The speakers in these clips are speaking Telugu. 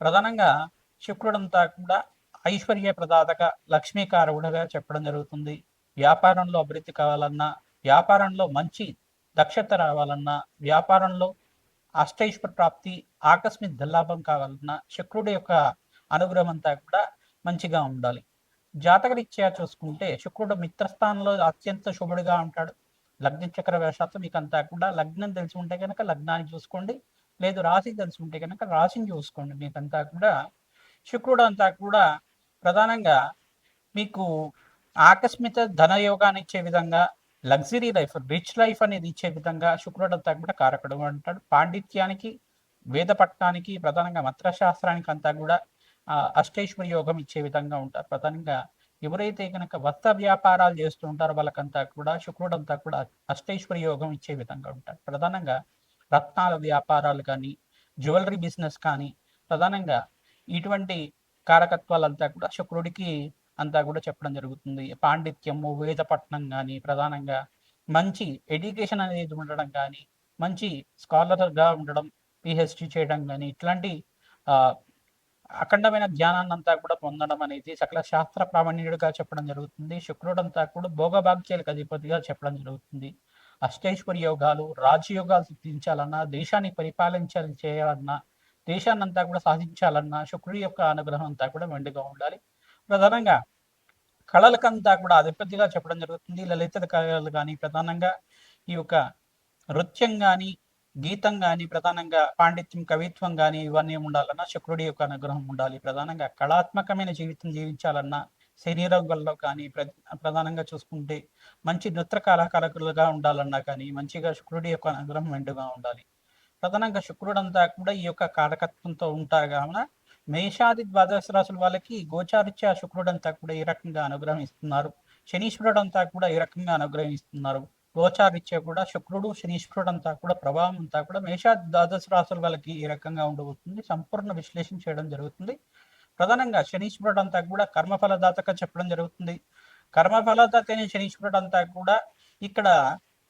ప్రధానంగా శుక్రుడంతా కూడా ఐశ్వర్య ప్రదాతక లక్ష్మీకారకుడుగా చెప్పడం జరుగుతుంది. వ్యాపారంలో అభివృద్ధి కావాలన్నా వ్యాపారంలో మంచి దక్షత రావాలన్నా వ్యాపారంలో అష్టైశ్వర ప్రాప్తి ఆకస్మిక దల్లాభం కావాలన్నా శుక్రుడి యొక్క అనుగ్రహం అంతా కూడా మంచిగా ఉండాలి. జాతకరీత్యా చూసుకుంటే శుక్రుడు మిత్రస్థానంలో అత్యంత శుభుడిగా ఉంటాడు. లగ్న చక్ర వేషాత్తు మీకు అంతా కూడా లగ్నం తెలిసి ఉంటే కనుక లగ్నాన్ని చూసుకోండి. లేదు రాశి తెలిసి ఉంటే కనుక రాశిని చూసుకోండి. మీకంతా కూడా శుక్రుడు అంతా కూడా ప్రధానంగా మీకు ఆకస్మిక ధనయోగాన్ని ఇచ్చే విధంగా లగ్జరీ లైఫ్ రిచ్ లైఫ్ అనేది ఇచ్చే విధంగా శుక్రుడు అంతా కూడా కారకుడు అంటాడు. పాండిత్యానికి వేద పట్టణానికి ప్రధానంగా మంత్రశాస్త్రానికి అంతా కూడా అష్టేశ్వర యోగం ఇచ్చే విధంగా ఉంటారు. ప్రధానంగా ఎవరైతే కనుక వస్త్ర వ్యాపారాలు చేస్తూ ఉంటారో వాళ్ళకంతా కూడా శుక్రుడు అంతా కూడా అష్టేశ్వర యోగం ఇచ్చే విధంగా ఉంటారు. ప్రధానంగా రత్నాల వ్యాపారాలు కానీ జ్యువెలరీ బిజినెస్ కానీ ప్రధానంగా ఇటువంటి కారకత్వాలంతా కూడా శుక్రుడికి అంతా కూడా చెప్పడం జరుగుతుంది. పాండిత్యము వేదపట్నం కానీ ప్రధానంగా మంచి ఎడ్యుకేషన్ అనేది ఉండడం కానీ మంచి స్కాలర్గా ఉండడం పిహెచ్డి చేయడం కానీ ఇట్లాంటి అఖండమైన జ్ఞానాన్ని అంతా కూడా పొందడం అనేది సకల శాస్త్ర ప్రామాణ్యుడిగా చెప్పడం జరుగుతుంది. శుక్రుడు అంతా కూడా భోగభాగ్యాలకు అధిపతిగా చెప్పడం జరుగుతుంది. అష్టేశ్వరి యోగాలు రాజయోగాలు సిద్ధించాలన్నా దేశాన్ని పరిపాలించాలి చేయాలన్నా దేశాన్ని అంతా కూడా సాధించాలన్నా శుక్రుడి యొక్క అనుగ్రహం అంతా కూడా మెండుగా ఉండాలి. ప్రధానంగా కళలకంతా కూడా అధిపతిగా చెప్పడం జరుగుతుంది. లలిత కళలు కానీ ప్రధానంగా ఈ యొక్క నృత్యం కానీ గీతం కానీ ప్రధానంగా పాండిత్యం కవిత్వం కానీ ఇవన్నీ ఉండాలన్నా శుక్రుడి యొక్క అనుగ్రహం ఉండాలి. ప్రధానంగా కళాత్మకమైన జీవితం జీవించాలన్నా శరీరంలో కానీ ప్రధానంగా చూసుకుంటే మంచి నృత్య కళాకారకులుగా ఉండాలన్నా కానీ మంచిగా శుక్రుడి యొక్క అనుగ్రహం మెండుగా ఉండాలి. ప్రధానంగా శుక్రుడంతా కూడా ఈ యొక్క కారకత్వంతో ఉంటారు కావున మేషాది ద్వాదశ రాసుల వాళ్ళకి గోచారిత్య శుక్రుడంతా కూడా ఈ రకంగా అనుగ్రహం ఇస్తున్నారు. శనీశ్వరుడు అంతా కూడా ఈ రకంగా అనుగ్రహం ఇస్తున్నారు. గోచారిత్య కూడా శుక్రుడు శనీశ్వరుడు అంతా కూడా ప్రభావం అంతా కూడా మేషాది ద్వాదశ రాసుల వాళ్ళకి ఈ రకంగా ఉండబోతుంది. సంపూర్ణ విశ్లేషణ చేయడం జరుగుతుంది. ప్రధానంగా శనీశ్వరుడు అంతా కూడా కర్మఫలదాతగా చెప్పడం జరుగుతుంది. కర్మఫలదాత అనే శనీశ్వరుడు అంతా కూడా ఇక్కడ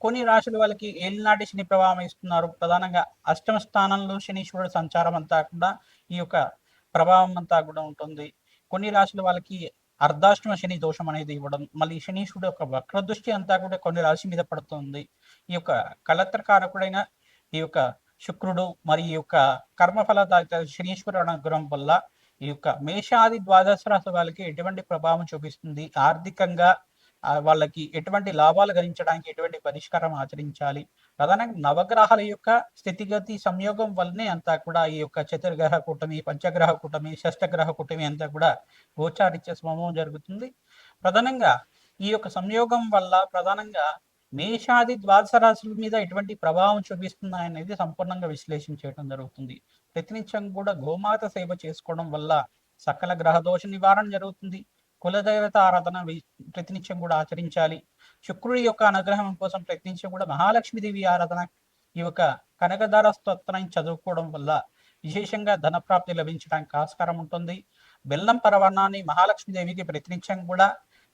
కొన్ని రాశుల వాళ్ళకి ఏలినాటి శని ప్రభావం ఇస్తున్నారు. ప్రధానంగా అష్టమ స్థానంలో శనీశ్వరుడు సంచారం అంతా కూడా ఈ యొక్క ప్రభావం అంతా కూడా ఉంటుంది. కొన్ని రాశుల వాళ్ళకి అర్ధాష్టమ శని దోషం అనేది ఇవ్వడం మళ్ళీ శనీశ్వరుడు యొక్క వక్ర దృష్టి అంతా కూడా కొన్ని రాశి మీద పడుతుంది. ఈ యొక్క కలత్రకారకుడైన ఈ యొక్క శుక్రుడు మరి ఈ యొక్క కర్మఫల శనీశ్వరుడు అనుగ్రహం వల్ల ఈ యొక్క మేషాది ద్వాదశ రాశి వాళ్ళకి ఎటువంటి ప్రభావం చూపిస్తుంది? ఆర్థికంగా వాళ్ళకి ఎటువంటి లాభాలు గణించడానికి ఎటువంటి పరిష్కారం ఆచరించాలి? ప్రధానంగా నవగ్రహాల యొక్క స్థితిగతి సంయోగం వల్లనే అంతా కూడా ఈ యొక్క చతుర్గ్రహ కూటమి పంచగ్రహ కూటమి షష్టగ్రహ కూటమి అంతా కూడా గోచారిత్య స్వభావం జరుగుతుంది. ప్రధానంగా ఈ యొక్క సంయోగం వల్ల ప్రధానంగా మేషాది ద్వాదశ రాశుల మీద ఎటువంటి ప్రభావం చూపిస్తున్నాయనేది సంపూర్ణంగా విశ్లేషణ చేయడం జరుగుతుంది. ప్రతినిత్యం కూడా గోమాత సేవ చేసుకోవడం వల్ల సకల గ్రహదోష నివారణ జరుగుతుంది. కులదేవత ఆరాధన ప్రతినిత్యం కూడా ఆచరించాలి. శుక్రుడి యొక్క అనుగ్రహం కోసం ప్రయత్నించడం కూడా మహాలక్ష్మీదేవి ఆరాధన ఈ యొక్క కనకధార స్తోత్రం చదువుకోవడం వల్ల విశేషంగా ధనప్రాప్తి లభించడానికి ఆస్కారం ఉంటుంది. బెల్లం పరవణాన్ని మహాలక్ష్మీదేవికి ప్రతినిత్యం కూడా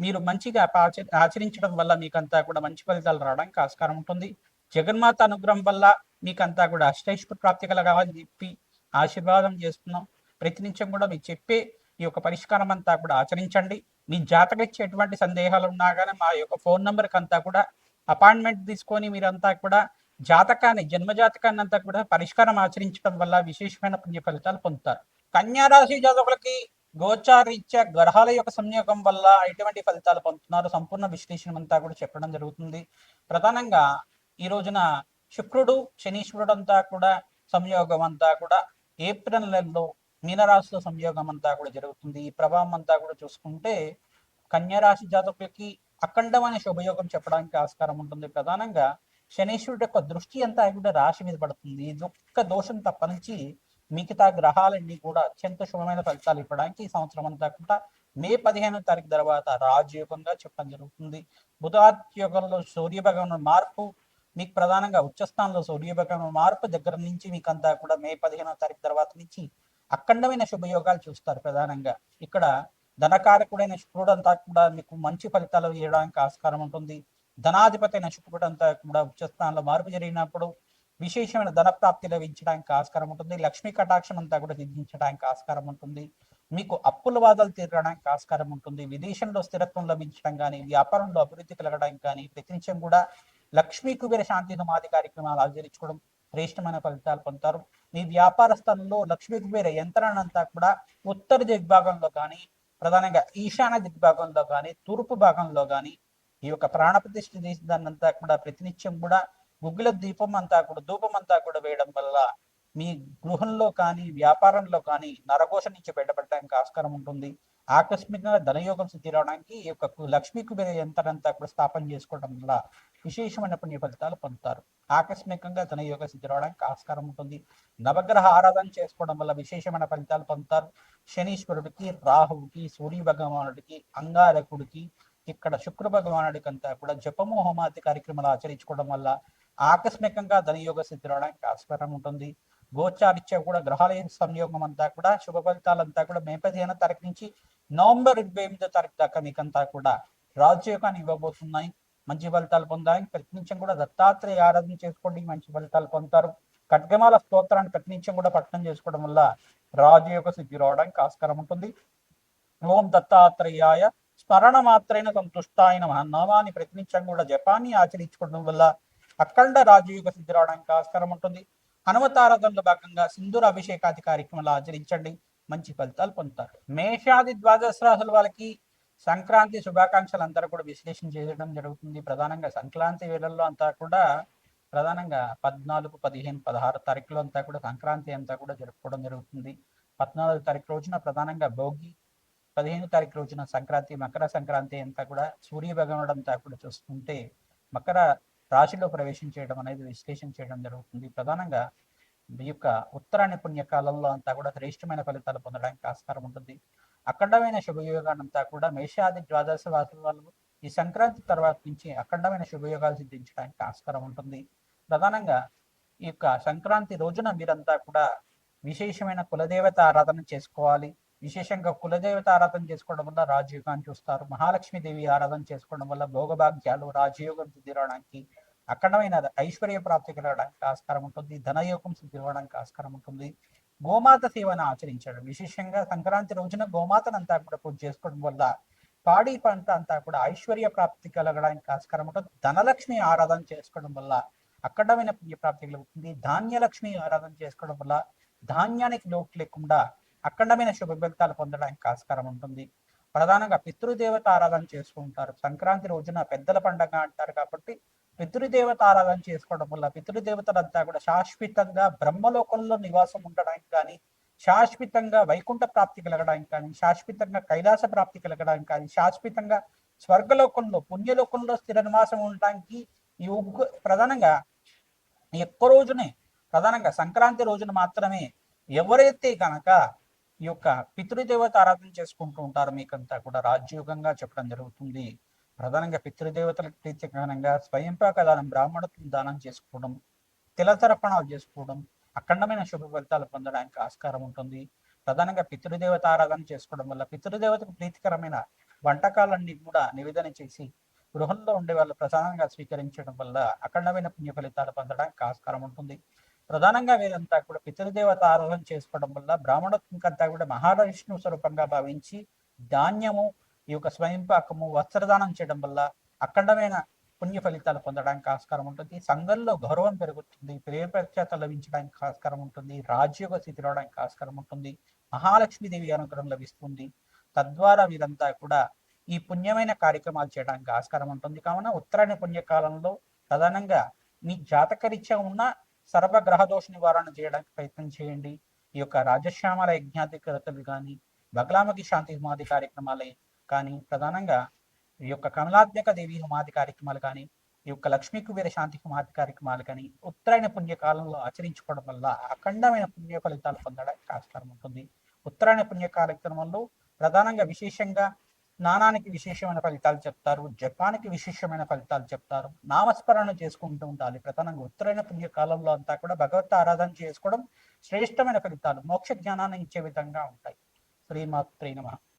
మీరు మంచిగా ఆచ- ఆచరించడం వల్ల మీకంతా కూడా మంచి ఫలితాలు రావడానికి ఆస్కారం ఉంటుంది. జగన్మాత అనుగ్రహం వల్ల మీకంతా కూడా అష్టైశ్వర ప్రాప్తి కలగాలని చెప్పి ఆశీర్వాదం చేస్తున్నాం. ప్రతినిత్యం కూడా మీరు చెప్పే ఈ యొక్క పరిష్కారం అంతా కూడా ఆచరించండి. మీ జాతక ఇచ్చే ఎటువంటి సందేహాలు ఉన్నా కానీ మా యొక్క ఫోన్ నెంబర్కి అంతా కూడా అపాయింట్మెంట్ తీసుకొని మీరంతా కూడా జాతకాన్ని జన్మజాతకాన్ని అంతా కూడా పరిష్కారం ఆచరించడం వల్ల విశేషమైన పుణ్య ఫలితాలు పొందుతారు. కన్యారాశి జాతకులకి గోచారీత్యా గ్రహాల యొక్క సంయోగం వల్ల ఎటువంటి ఫలితాలు పొందుతున్నారు? సంపూర్ణ విశ్లేషణ అంతా కూడా చెప్పడం జరుగుతుంది. ప్రధానంగా ఈ రోజున శుక్రుడు శనీశ్వరుడు అంతా కూడా సంయోగం అంతా కూడా ఏప్రిల్ నెలలో మీనరాశిలో సంయోగం అంతా కూడా జరుగుతుంది. ఈ ప్రభావం అంతా కూడా చూసుకుంటే కన్యారాశి జాతకులకి అఖండమైన శుభయోగం చెప్పడానికి ఆస్కారం ఉంటుంది. ప్రధానంగా శనీశ్వరుడు యొక్క దృష్టి అంతా కూడా రాశి మీద పడుతుంది. ఇది ఒక్క దోషం తప్పనించి మిగతా గ్రహాలన్నీ కూడా అత్యంత శుభమైన ఫలితాలు ఇవ్వడానికి ఈ సంవత్సరం అంతా కూడా మే పదిహేనో తారీఖు తర్వాత రాజయోగంగా చెప్పడం జరుగుతుంది. బుధాత్యోగంలో సూర్యభగవన్ మార్పు మీకు ప్రధానంగా ఉచ్చస్థానంలో సూర్యభగవన్ మార్పు దగ్గర నుంచి మీకు అంతా కూడా మే పదిహేనో తారీఖు తర్వాత నుంచి అఖండమైన శుభయోగాలు చూస్తారు ప్రధానంగా. ఇక్కడ ధనకారకుడైన శుక్రుడు అంతా కూడా మీకు మంచి ఫలితాలు ఇవ్వడానికి ఆస్కారం ఉంటుంది. ధనాధిపతి అయిన శుక్రుడు అంతా కూడా ఉచ్చస్థానంలో మార్పు జరిగినప్పుడు విశేషమైన ధనప్రాప్తి లభించడానికి ఆస్కారం ఉంటుంది. లక్ష్మీ కటాక్షం అంతా కూడా సిద్ధించడానికి ఆస్కారం ఉంటుంది. మీకు అప్పుల వాదాలు తీరడానికి ఆస్కారం ఉంటుంది. విదేశంలో స్థిరత్వం లభించడం కానీ వ్యాపారంలో అభివృద్ధి కలగడానికి కానీ ప్రతినిత్యం కూడా లక్ష్మీ కుబేర శాంతి సమాధి కార్యక్రమాలు ఆచరించుకోవడం శ్రేష్టమైన ఫలితాలు పొందుతారు. మీ వ్యాపార స్థలంలో లక్ష్మీ కుబేర యంత్రాన్ని అంతా కూడా ఉత్తర దిగ్భాగంలో కానీ ప్రధానంగా ఈశాన్య దిగ్భాగంలో కానీ తూర్పు భాగంలో కానీ ఈ యొక్క ప్రాణప్రతిష్ఠ చేసిన దాన్నంతా కూడా ప్రతినిత్యం కూడా గుగ్గుల దీపం అంతా కూడా ధూపం అంతా కూడా వేయడం వల్ల మీ గృహంలో కానీ వ్యాపారంలో కానీ నరఘోష నుంచి బయటపడడానికి ఆస్కారం ఉంటుంది. ఆకస్మికంగా ధనయోగం సిద్ధి రావడానికి ఈ యొక్క లక్ష్మీ కుబేర యంత్రంతా కూడా స్థాపన చేసుకోవడం వల్ల విశేషమైన పుణ్య ఫలితాలు పొందుతారు. ఆకస్మికంగా ధనయోగ సిద్ధి రావడానికి ఆస్కారం ఉంటుంది. నవగ్రహ ఆరాధన చేసుకోవడం వల్ల విశేషమైన ఫలితాలు పొందుతారు. శనీశ్వరుడికి రాహువుకి సూర్య భగవానుడికి అంగారకుడికి ఇక్కడ శుక్ర భగవానుడికి అంతా కూడా జపము హోమాది కార్యక్రమాలు ఆచరించుకోవడం వల్ల ఆకస్మికంగా ధనయోగ సిద్ధి రావడానికి ఆస్కారం ఉంటుంది. గోచారిత్యా కూడా గ్రహాల సంయోగం అంతా కూడా శుభ ఫలితాలంతా కూడా మే పదిహేను తారీఖు నుంచి నవంబర్ ఇరవై ఎనిమిదో తారీఖు దాకా మీకంతా కూడా రాజయోగాన్ని ఇవ్వబోతున్నాయి. మంచి ఫలితాలు పొందడానికి ప్రతినిత్యం కూడా దత్తాత్రేయ ఆరాధన చేసుకోండి. మంచి ఫలితాలు పొందుతారు. ఖడ్గమాల స్తోత్రాన్ని ప్రతినిత్యం కూడా పఠనం చేసుకోవడం వల్ల రాజయోగ సిద్ధి రావడానికి ఆస్కారం ఉంటుంది. ఓం దత్తాత్రేయాయ స్మరణ మాత్రైన సంతుష్టాయన నామాన్ని ప్రతినిత్యం కూడా జపాన్ని ఆచరించుకోవడం వల్ల అఖండ రాజయోగ సిద్ధి రావడానికి ఆస్కారం ఉంటుంది. హనుమతారాధనలో భాగంగా సింధూర అభిషేకాది కార్యక్రమాలు ఆచరించండి. మంచి ఫలితాలు పొందుతారు. మేషాది ద్వాదశ రాసుల వాళ్ళకి సంక్రాంతి శుభాకాంక్షలు అంతా కూడా విశ్లేషణ చేయడం జరుగుతుంది. ప్రధానంగా సంక్రాంతి వేళల్లో అంతా కూడా ప్రధానంగా పద్నాలుగు పదిహేను పదహారు తారీఖులో అంతా కూడా సంక్రాంతి అంతా కూడా జరుపుకోవడం జరుగుతుంది. పద్నాలుగు తారీఖు రోజున ప్రధానంగా భోగి పదిహేను తారీఖు రోజున సంక్రాంతి మకర సంక్రాంతి అంతా కూడా సూర్య భగవానుడు అంతా కూడా చూసుకుంటే మకర రాశిలో ప్రవేశం చేయడం అనేది విశ్లేషణ చేయడం జరుగుతుంది. ప్రధానంగా ఈ యొక్క ఉత్తరాయణ పుణ్య కాలంలో అంతా కూడా శ్రేష్టమైన ఫలితాలు పొందడానికి ఆస్కారం ఉంటుంది. అఖండమైన శుభయోగానంతా కూడా మేషాది ద్వాదశ వాసుల వాళ్ళు ఈ సంక్రాంతి తర్వాత నుంచి అఖండమైన శుభయోగాలు సిద్ధించడానికి ఆస్కారం ఉంటుంది. ప్రధానంగా ఈ యొక్క సంక్రాంతి రోజున మీరంతా కూడా విశేషమైన కులదేవత ఆరాధన చేసుకోవాలి. విశేషంగా కులదేవత ఆరాధన చేసుకోవడం వల్ల రాజయోగాన్ని చూస్తారు మహాలక్ష్మి దేవి ఆరాధన చేసుకోవడం వల్ల భోగభాగ్యాలు రాజయోగం తీరడానికి అఖండమైన ఐశ్వర్య ప్రాప్తి కలగడానికి ఆస్కారం ఉంటుంది. ధనయోగం తిరగడానికి ఆస్కారం ఉంటుంది. గోమాత సేవను ఆచరించడం విశేషంగా సంక్రాంతి రోజున గోమాతను అంతా కూడా పూజ చేసుకోవడం వల్ల పాడి పంట అంతా కూడా ఐశ్వర్య ప్రాప్తి కలగడానికి ఆస్కారం ఉంటుంది. ధనలక్ష్మి ఆరాధన చేసుకోవడం వల్ల అఖండమైన పుణ్యప్రాప్తి కలుగుతుంది. ధాన్యలక్ష్మి ఆరాధన చేసుకోవడం వల్ల ధాన్యానికి లోటు లేకుండా అఖండమైన శుభ పొందడానికి ఆస్కారం ఉంటుంది. ప్రధానంగా పితృదేవత ఆరాధన చేసుకుంటారు సంక్రాంతి రోజున పెద్దల పండగ అంటారు కాబట్టి పితృదేవత ఆరాధన చేసుకోవడం వల్ల పితృదేవతలంతా కూడా శాశ్వతంగా బ్రహ్మలోకంలో నివాసం ఉండడానికి కానీ శాశ్వతంగా వైకుంఠ ప్రాప్తి కలగడానికి కానీ శాశ్వతంగా కైలాస ప్రాప్తి కలగడానికి కానీ శాశ్వతంగా స్వర్గలోకంలో పుణ్యలోకంలో స్థిర నివాసం ఉండడానికి ఈ ఉగ్గు ప్రధానంగా ఎక్కువ రోజునే ప్రధానంగా సంక్రాంతి రోజున మాత్రమే ఎవరైతే కనుక ఈ యొక్క పితృదేవత ఆరాధన చేసుకుంటూ ఉంటారు మీకంతా కూడా. రాజ్యోగంగా చెప్పడం జరుగుతుంది. ప్రధానంగా పితృదేవతలకు ప్రీతికరంగా స్వయంపాక దానం బ్రాహ్మణత్వం దానం చేసుకోవడం తిలతర్పణాలు చేసుకోవడం అఖండమైన శుభ ఫలితాలు పొందడానికి ఆస్కారం ఉంటుంది. ప్రధానంగా పితృదేవత ఆరాధన చేసుకోవడం వల్ల పితృదేవతకు ప్రీతికరమైన వంటకాలన్నీ కూడా నివేదన చేసి గృహంలో ఉండే వాళ్ళు ప్రధానంగా స్వీకరించడం వల్ల అఖండమైన పుణ్య ఫలితాలు పొందడానికి ఆస్కారం ఉంటుంది. ప్రధానంగా వీరంతా కూడా పితృదేవత ఆరాధన చేసుకోవడం వల్ల బ్రాహ్మణత్వంకంతా కూడా మహావిష్ణు స్వరూపంగా భావించి ధాన్యము ఈ యొక్క స్వయంపాకము వస్త్రదానం చేయడం వల్ల అఖండమైన పుణ్య ఫలితాలు పొందడానికి ఆస్కారం ఉంటుంది. సంఘంలో గౌరవం పెరుగుతుంది ప్రేమ ప్రఖ్యాత లభించడానికి ఆస్కారం ఉంటుంది రాజ్యోగ స్థితి రావడానికి ఆస్కారం ఉంటుంది మహాలక్ష్మీదేవి అనుగ్రహం లభిస్తుంది. తద్వారా వీరంతా కూడా ఈ పుణ్యమైన కార్యక్రమాలు చేయడానికి ఆస్కారం ఉంటుంది. కావున ఉత్తరాయణ పుణ్యకాలంలో ప్రధానంగా మీ జాతకరీత్యా ఉన్న సర్వగ్రహ దోష నివారణ చేయడానికి ప్రయత్నం చేయండి. ఈ యొక్క రాజశ్యామల యజ్ఞాధికతలు కానీ బగలామకి శాంతి హోమాది కార్యక్రమాలు కానీ ప్రధానంగా ఈ యొక్క కమలాత్మక దేవి హోమాది కార్యక్రమాలు కానీ ఈ యొక్క లక్ష్మీ కుబేర శాంతి హోమాది కార్యక్రమాలు కానీ ఉత్తరాయణ పుణ్యకాలంలో ఆచరించుకోవడం వల్ల అఖండమైన పుణ్య ఫలితాలు పొందడానికి ఆస్కారం ఉంటుంది. ఉత్తరాయణ పుణ్య కార్యక్రమంలో ప్రధానంగా విశేషంగా స్నానానికి విశేషమైన ఫలితాలు చెప్తారు జపానికి విశేషమైన ఫలితాలు చెప్తారు. నామస్మరణ చేసుకుంటూ ఉండాలి. ప్రధానంగా ఉత్తరైన పుణ్య కాలంలో అంతా కూడా భగవత్ ఆరాధన చేసుకోవడం శ్రేష్టమైన ఫలితాలు. మోక్ష జ్ఞానాన్ని ఇచ్చే విధంగా ఉంటాయి. శ్రీమాత్రే నమ.